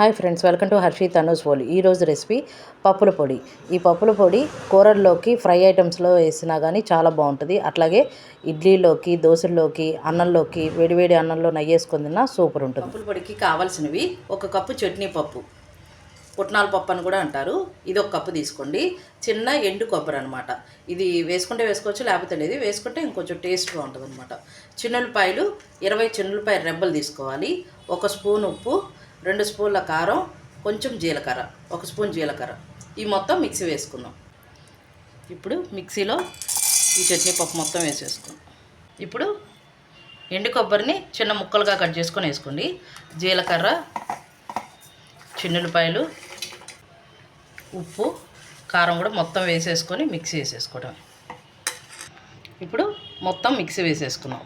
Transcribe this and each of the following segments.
Hi friends welcome to Harshi Tanu's పోలి. ఈరోజు recipe పప్పుల పొడి. ఈ పప్పుల పొడి కూరల్లోకి ఫ్రై ఐటమ్స్లో వేసినా కానీ చాలా బాగుంటుంది. అట్లాగే ఇడ్లీలోకి దోశల్లోకి అన్నంలోకి వేడివేడి అన్నంలో నెయ్యి తిన్నా సూపర్ ఉంటుంది. పప్పుల పొడికి కావాల్సినవి ఒక కప్పు చట్నీ పప్పు. పుట్నాల పప్పు అని కూడా అంటారు. ఇది ఒక కప్పు తీసుకోండి. చిన్న ఎండు కొబ్బరి అనమాట ఇది వేసుకుంటే వేసుకోవచ్చు లేకపోతే లేదు. వేసుకుంటే ఇంకొంచెం టేస్ట్గా ఉంటుంది అనమాట చిన్నులపాయలు ఇరవై చిన్నులపాయ రెబ్బలు తీసుకోవాలి. ఒక స్పూన్ ఉప్పు రెండు స్పూన్ల కారం కొంచెం జీలకర్ర ఒక స్పూన్ జీలకర్ర. ఈ మొత్తం మిక్సీ వేసుకుందాం. ఇప్పుడు మిక్సీలో ఈ చట్నీ పప్పు మొత్తం వేసేసుకుందాం ఇప్పుడు ఎండు కొబ్బరిని చిన్న ముక్కలుగా కట్ చేసుకొని వేసుకోండి. జీలకర్ర చిన్నులపాయలు ఉప్పు కారం కూడా మొత్తం వేసేసుకొని మిక్సీ వేసేసుకోవడం ఇప్పుడు మొత్తం మిక్సీ వేసేసుకున్నాం.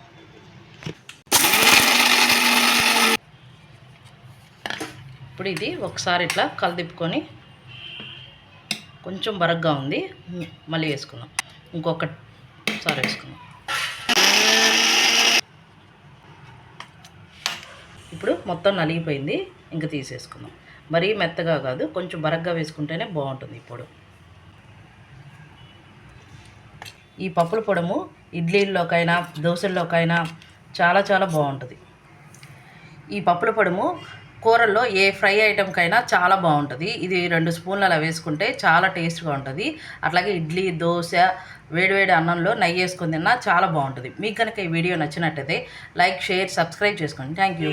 ఇప్పుడు ఇది ఒకసారి ఇట్లా కలదిప్పుకొని కొంచెం బరగ్గా ఉంది. మళ్ళీ వేసుకున్నాం ఇంకొక సారి వేసుకున్నాం ఇప్పుడు మొత్తం నలిగిపోయింది. ఇంకా తీసేసుకుందాం. మరీ మెత్తగా కాదు కొంచెం బరగ్గా వేసుకుంటేనే బాగుంటుంది ఇప్పుడు ఈ పప్పుల పొడము ఇడ్లీల్లోకైనా దోశల్లోకైనా చాలా చాలా బాగుంటుంది. ఈ పప్పుల పొడము కూరల్లో ఏ ఫ్రై ఐటెంకైనా చాలా బాగుంటుంది. ఇది రెండు స్పూన్లు అలా వేసుకుంటే చాలా టేస్ట్గా ఉంటుంది. అట్లాగే ఇడ్లీ దోశ వేడివేడి అన్నంలో నెయ్యి వేసుకుని తిన్నా చాలా బాగుంటుంది. మీకు కనుక ఈ వీడియో నచ్చినట్టయితే లైక్ షేర్ సబ్స్క్రైబ్ చేసుకోండి. Thank you